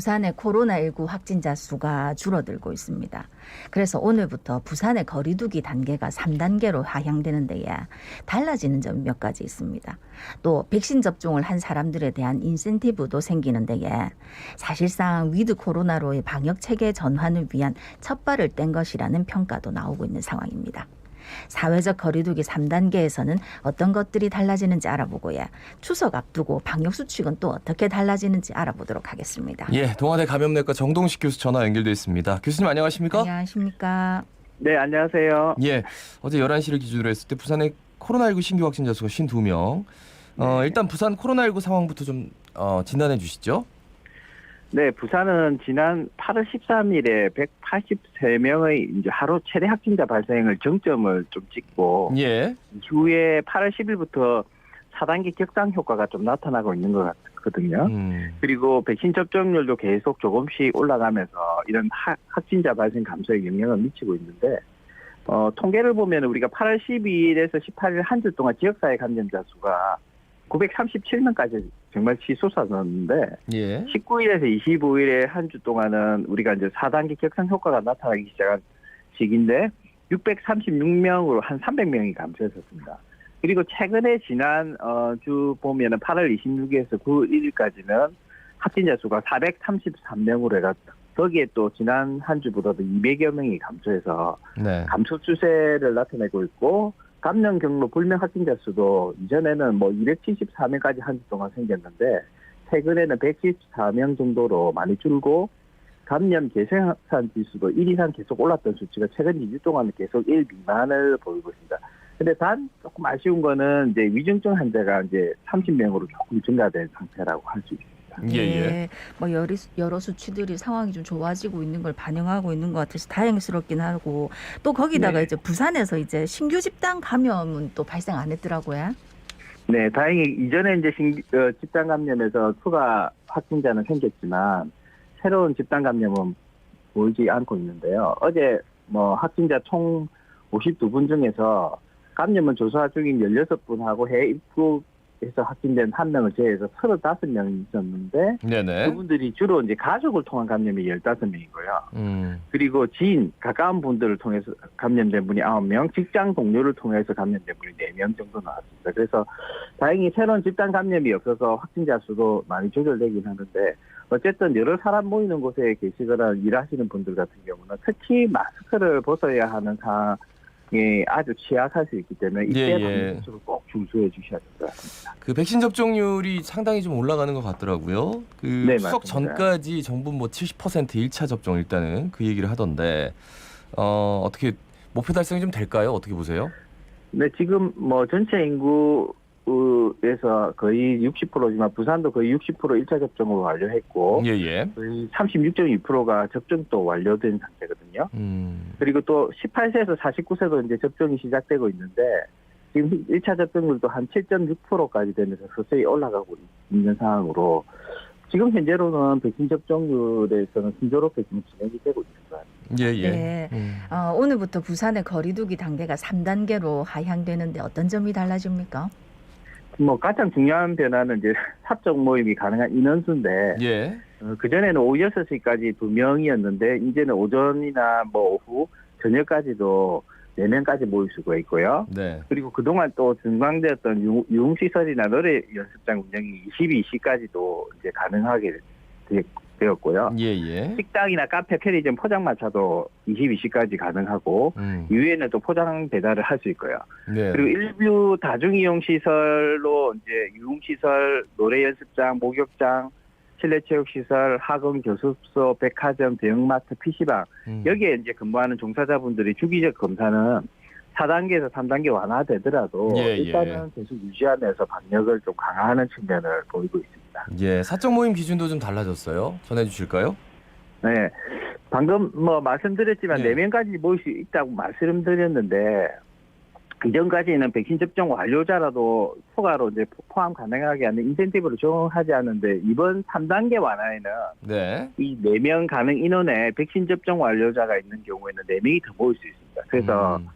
부산의 코로나19 확진자 수가 줄어들고 있습니다. 그래서 오늘부터 부산의 거리두기 단계가 3단계로 하향되는 데에 달라지는 점이 몇 가지 있습니다. 또 백신 접종을 한 사람들에 대한 인센티브도 생기는 데에 사실상 위드 코로나로의 방역 체계 전환을 위한 첫 발을 뗀 것이라는 평가도 나오고 있는 상황입니다. 사회적 거리두기 3단계에서는 어떤 것들이 달라지는지 알아보고요. 추석 앞두고 방역 수칙은 또 어떻게 달라지는지 알아보도록 하겠습니다. 예, 동아대 감염내과 정동식 교수 전화 연결돼 있습니다. 교수님 안녕하십니까? 안녕하십니까? 네, 안녕하세요. 예, 어제 11시를 기준으로 했을 때 부산의 코로나19 신규 확진자 수가 52명. 어, 네. 일단 부산 코로나19 상황부터 좀 어, 진단해 주시죠. 네, 부산은 지난 8월 13일에 183명의 이제 하루 최대 확진자 발생을 정점을 좀 찍고 예. 이후에 8월 10일부터 4단계 격상 효과가 좀 나타나고 있는 것 같거든요. 음. 그리고 백신 접종률도 계속 조금씩 올라가면서 이런 하- 확진자 발생 감소에 영향을 미치고 있는데 어, 통계를 보면 우리가 8월 12일에서 18일 한 주 동안 지역사회 감염자 수가 937명까지 정말 치솟았었는데 예. 19일에서 25일에 한 주 동안은 우리가 이제 4단계 격상 효과가 나타나기 시작한 시기인데 636명으로 한 300명이 감소했었습니다. 그리고 최근에 지난 어, 주 보면은 8월 26일에서 9월 1일까지는 확진자 수가 433명으로 해가 거기에 또 지난 한 주보다도 200여 명이 감소해서 네. 감소 추세를 나타내고 있고 감염 경로 불명 확진자 수도 이전에는 뭐 274명까지 한 주 동안 생겼는데 최근에는 114명 정도로 많이 줄고 감염 계생산 지수도 1 이상 계속 올랐던 수치가 최근 2주 동안 계속 1 미만을 보이고 있습니다. 근데 단 조금 아쉬운 거는 이제 위중증 환자가 이제 30명으로 조금 증가된 상태라고 할 수 있습니다. 예, 예. 뭐 여러, 여러 수치들이 상황이 좀 좋아지고 있는 걸 반영하고 있는 것 같아서 다행스럽긴 하고 또 거기다가 네. 이제 부산에서 이제 신규 집단 감염은 또 발생 안 했더라고요. 네, 다행히 이전에 이제 신, 어, 집단 감염에서 추가 확진자는 생겼지만 새로운 집단 감염은 보이지 않고 있는데요. 어제 뭐 확진자 총 52분 중에서 감염은 조사 중인 16분하고 해외 입국 에서 확진된 한 명을 제외해서 35명이 있었는데 네네. 그분들이 주로 이제 가족을 통한 감염이 15명이고요. 음. 그리고 지인, 가까운 분들을 통해서 감염된 분이 9명, 직장 동료를 통해서 감염된 분이 4명 정도 나왔습니다. 그래서 다행히 새로운 집단 감염이 없어서 확진자 수도 많이 조절되긴 하는데 어쨌든 여러 사람 모이는 곳에 계시거나 일하시는 분들 같은 경우는 특히 마스크를 벗어야 하는 상황 에 아주 취약할 수 있기 때문에 이때 예, 예. 방역수를 꼭 준수해 주셔야 될 것 같습니다. 그 백신 접종률이 상당히 좀 올라가는 것 같더라고요. 그 네, 추석 맞습니다. 전까지 정부 뭐 70% 1차 접종 일단은 그 얘기를 하던데 어, 어떻게 목표 달성이 좀 될까요? 어떻게 보세요? 네, 지금 뭐 전체 인구 에서 거의 60%지만 부산도 거의 60% 1차 접종을 완료했고 예, 예. 거의 36.2%가 접종도 완료된 상태거든요. 음. 그리고 또 18세에서 49세도 이제 접종이 시작되고 있는데 지금 1차 접종률도 한 7.6%까지 되면서 서서히 올라가고 있는 상황으로 지금 현재로는 백신 접종률에서는 순조롭게 지금 진행이 되고 있는 것 같습니다. 예, 예. 네. 음. 어, 오늘부터 부산의 거리두기 단계가 3단계로 하향되는데 어떤 점이 달라집니까? 뭐 가장 중요한 변화는 이제 사적 모임이 가능한 인원수인데 예. 어, 그전에는 오후 6시까지 두명이었는데 이제는 오전이나 뭐 오후 저녁까지도 4명까지 모일 수가 있고요. 네. 그리고 그동안 또 중강되었던 유- 유흥시설이나 노래 연습장 운영이 22시까지도 이제 가능하게 되- 되었고요. 예, 예. 식당이나 카페, 편의점, 포장마차도 22시까지 가능하고 음. 이후에는 또 포장 배달을 할 수 있고요. 네. 그리고 일부 다중이용 시설로 이제 유흥시설, 노래 연습장, 목욕장, 실내체육시설, 학원, 교습소, 백화점, 대형마트, PC방 음. 여기에 이제 근무하는 종사자분들이 주기적 검사는 4단계에서 3단계 완화되더라도 예, 예. 일단은 계속 유지하면서 방역을 좀 강화하는 측면을 보이고 있습니다. 예, 사적 모임 기준도 좀 달라졌어요. 전해 주실까요? 네. 방금 뭐 말씀드렸지만 예. 네 4명까지 모일 수 있다고 말씀드렸는데 이전까지는 백신 접종 완료자라도 추가로 이제 포함 가능하게 하는 인센티브를 적용하지 않는데 이번 3단계 완화에는 네. 이 4명 가능 인원에 백신 접종 완료자가 있는 경우에는 4명이 더 모일 수 있습니다. 그래서 음.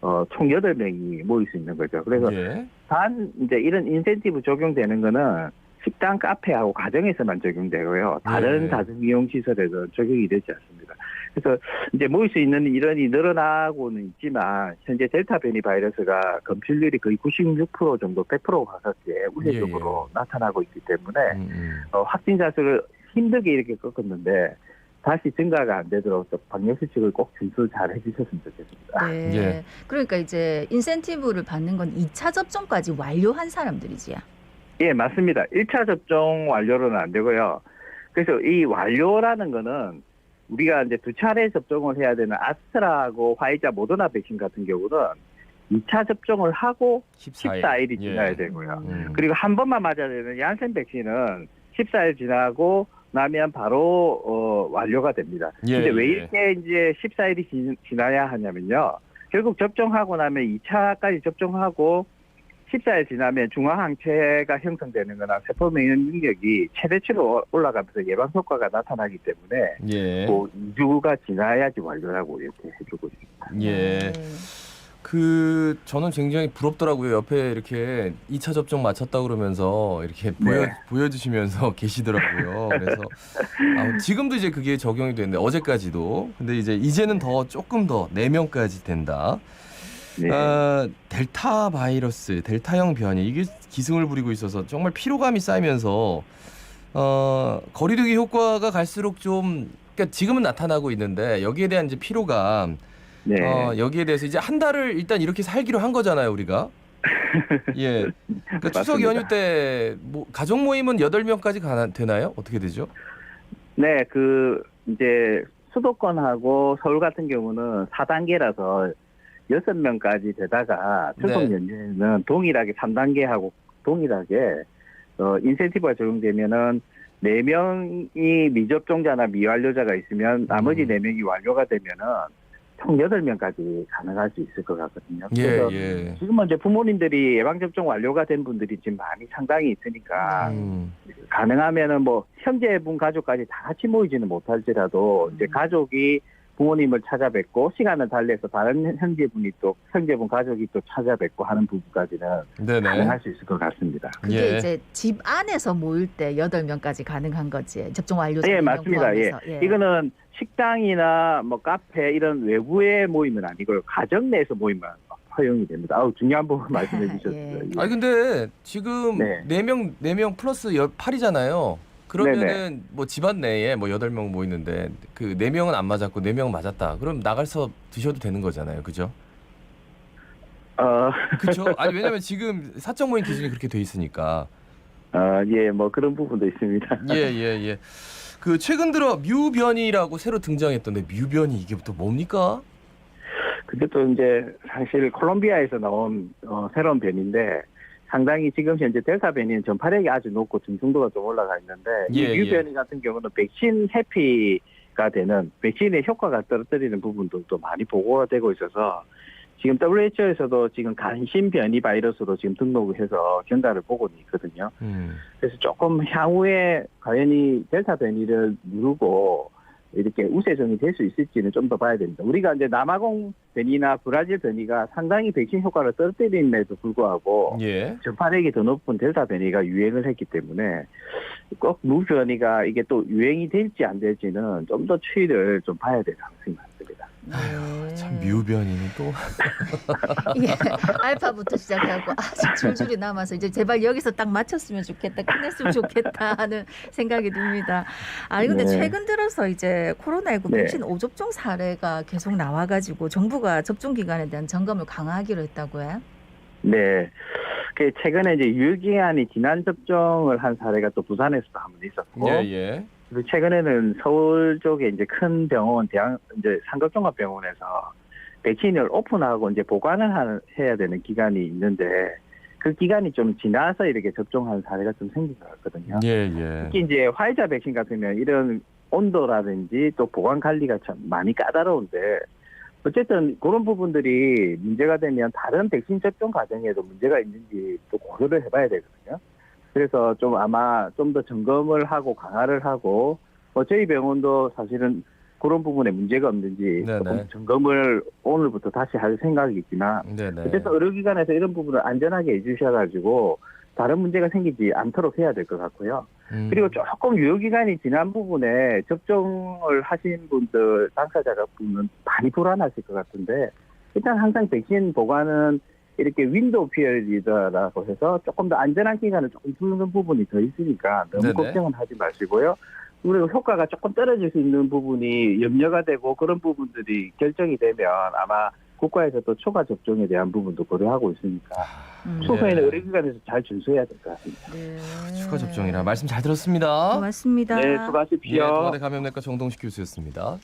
어, 총 8명이 모일 수 있는 거죠. 그래서 예. 단 이제 이런 인센티브 적용되는 거는 식당, 카페하고 가정에서만 적용되고요. 다른 네. 다중 이용 시설에는 적용이 되지 않습니다. 그래서 이제 모일 수 있는 인원이 늘어나고는 있지만 현재 델타 변이 바이러스가 검출률이 거의 96% 정도 100% 가깝게 우세적으로 나타나고 있기 때문에 음, 음. 어, 확진자 수를 힘들게 이렇게 꺾었는데 다시 증가가 안 되도록 또 방역 수칙을 꼭 준수 잘 해주셨으면 좋겠습니다. 네. 예. 그러니까 이제 인센티브를 받는 건 2차 접종까지 완료한 사람들이지요. 예, 맞습니다. 1차 접종 완료로는 안 되고요. 그래서 이 완료라는 거는 우리가 이제 두 차례 접종을 해야 되는 아스트라하고 화이자 모더나 백신 같은 경우는 2차 접종을 하고 14일. 14일이 예. 지나야 되고요. 음. 그리고 한 번만 맞아야 되는 얀센 백신은 14일 지나고 나면 바로 어, 완료가 됩니다. 예, 근데 왜 예. 이렇게 이제 14일이 지, 지나야 하냐면요. 결국 접종하고 나면 2차까지 접종하고 14일 지나면 중화항체가 형성되는 거나 세포 면역 능력이 최대치로 올라가면서 예방 효과가 나타나기 때문에 예. 뭐 2주가 지나야지 완료라고 이렇게 해주고 있습니다. 예. 네. 그 저는 굉장히 부럽더라고요. 옆에 이렇게 2차 접종 마쳤다 그러면서 이렇게 보여 네. 보여주시면서 계시더라고요. 그래서 아, 지금도 이제 그게 적용이 되는데 어제까지도 근데 이제 이제는 더 조금 더 4명까지 된다. 네. 아, 델타 바이러스, 델타형 변이 이게 기승을 부리고 있어서 정말 피로감이 쌓이면서 어, 거리두기 효과가 갈수록 좀 그러니까 지금은 나타나고 있는데 여기에 대한 이제 피로감 네. 어, 여기에 대해서 이제 한 달을 일단 이렇게 살기로 한 거잖아요, 우리가. 예. 그러니까 추석. 연휴 때 뭐 가족 모임은 8명까지 가나 되나요? 어떻게 되죠? 네, 그 이제 수도권하고 서울 같은 경우는 4단계라서 6명까지 되다가 추석 네. 연휴에는 동일하게 3단계하고 동일하게 어 인센티브가 적용되면은 4명이 미접종자나 미완료자가 있으면 나머지 음. 4명이 완료가 되면은 총 8명까지 가능할 수 있을 것 같거든요. 예, 그래서 예. 지금은 이제 부모님들이 예방접종 완료가 된 분들이 지금 많이 상당히 있으니까 음. 가능하면은 뭐 형제분 가족까지 다 같이 모이지는 못할지라도 이제 음. 가족이 부모님을 찾아뵙고 시간을 달래서 다른 형제분이 또 형제분 가족이 또 찾아뵙고 하는 부분까지는 네네. 가능할 수 있을 것 같습니다. 그게 예. 이제 집 안에서 모일 때 8명까지 가능한 거지. 접종 완료자 예, 4명 맞습니다. 예. 포함해서. 예. 이거는 식당이나 뭐 카페 이런 외부의 모임은 아니고요. 가정 내에서 모임만 허용이 됩니다. 아우 중요한 부분 말씀해 주셨어요. 예. 예. 아니 근데 지금 네. 네. 명 4명 플러스 8이잖아요. 그러면은 뭐 집안 내에 뭐 8명 모이는데 그 4명은 안 맞았고 4명 맞았다. 그럼 나가서 드셔도 되는 거잖아요. 그죠? 어, 그렇죠? 아니 왜냐면 지금 사적 모임 기준이 그렇게 돼 있으니까. 어, 예, 뭐 그런 부분도 있습니다. 예, 예, 예. 그 최근 들어 뮤변이라고 새로 등장했던데 뮤변이 이게 또 뭡니까? 근데 또 이제 사실 콜롬비아에서 나온 어, 새로운 변인데 상당히 지금 현재 델타 변이는 전파력이 아주 높고 중증도가 좀 올라가 있는데 예, 이 예. 변이 같은 경우는 백신 해피가 되는 백신의 효과가 떨어뜨리는 부분들도 많이 보고가 되고 있어서 지금 WHO에서도 지금 간신 변이 바이러스로 지금 등록을 해서 경과를 보고 있거든요. 음. 그래서 조금 향후에 과연 이 델타 변이를 누르고 이렇게 우세종이 될 수 있을지는 좀 더 봐야 됩니다. 우리가 이제 남아공 변이나 브라질 변이가 상당히 백신 효과를 떨어뜨림에도 불구하고 예. 전파력이 더 높은 델타 변이가 유행을 했기 때문에 꼭 무 변이가 이게 또 유행이 될지 안 될지는 좀 더 추이를 좀 봐야 될 가능성이 많 습니다. 예. 참 뮤변이는 또 이게 알파부터 시작하고 아직 줄줄이 남아서 이제 제발 여기서 딱 맞췄으면 좋겠다, 끝냈으면 좋겠다 하는 생각이 듭니다. 아니 근데 네. 최근 들어서 이제 코로나19 네. 백신 오접종 사례가 계속 나와가지고 정부가 접종 기간에 대한 점검을 강화하기로 했다고요? 네. 그 최근에 이제 유효기한이 지난 접종을 한 사례가 또 부산에서도 한 번 있었고 예, 예. 최근에는 서울 쪽에 이제 큰 병원, 대학, 이제 삼각종합병원에서 백신을 오픈하고 이제 보관을 하- 해야 되는 기간이 있는데 그 기간이 좀 지나서 이렇게 접종하는 사례가 좀 생긴 것 같거든요. 예, 예. 특히 이제 화이자 백신 같으면 이런 온도라든지 또 보관 관리가 참 많이 까다로운데 어쨌든 그런 부분들이 문제가 되면 다른 백신 접종 과정에도 문제가 있는지 또 고려를 해봐야 되거든요. 그래서 좀 아마 좀 더 점검을 하고 강화를 하고 뭐 저희 병원도 사실은 그런 부분에 문제가 없는지 네네. 조금 점검을 오늘부터 다시 할 생각이 있지만 네, 네. 어쨌든 의료기관에서 이런 부분을 안전하게 해주셔가지고 다른 문제가 생기지 않도록 해야 될 것 같고요. 음. 그리고 조금 유효기간이 지난 부분에 접종을 하신 분들, 당사자가 분은 많이 불안하실 것 같은데, 일단 항상 백신 보관은 이렇게 윈도우 피어리더라고 해서 조금 더 안전한 기간을 조금 두는 부분이 더 있으니까 너무 네네. 걱정은 하지 마시고요. 그리고 효과가 조금 떨어질 수 있는 부분이 염려가 되고 그런 부분들이 결정이 되면 아마 국가에서도 초과 접종에 대한 부분도 고려하고 있으니까 음. 소소에는 예. 의료기관에서 잘 준수해야 될 것 같습니다. 네. 추가 접종이라 말씀 잘 들었습니다. 고맙습니다. 네, 예, 수고하십시오. 동아대 감염내과 정동식 교수였습니다.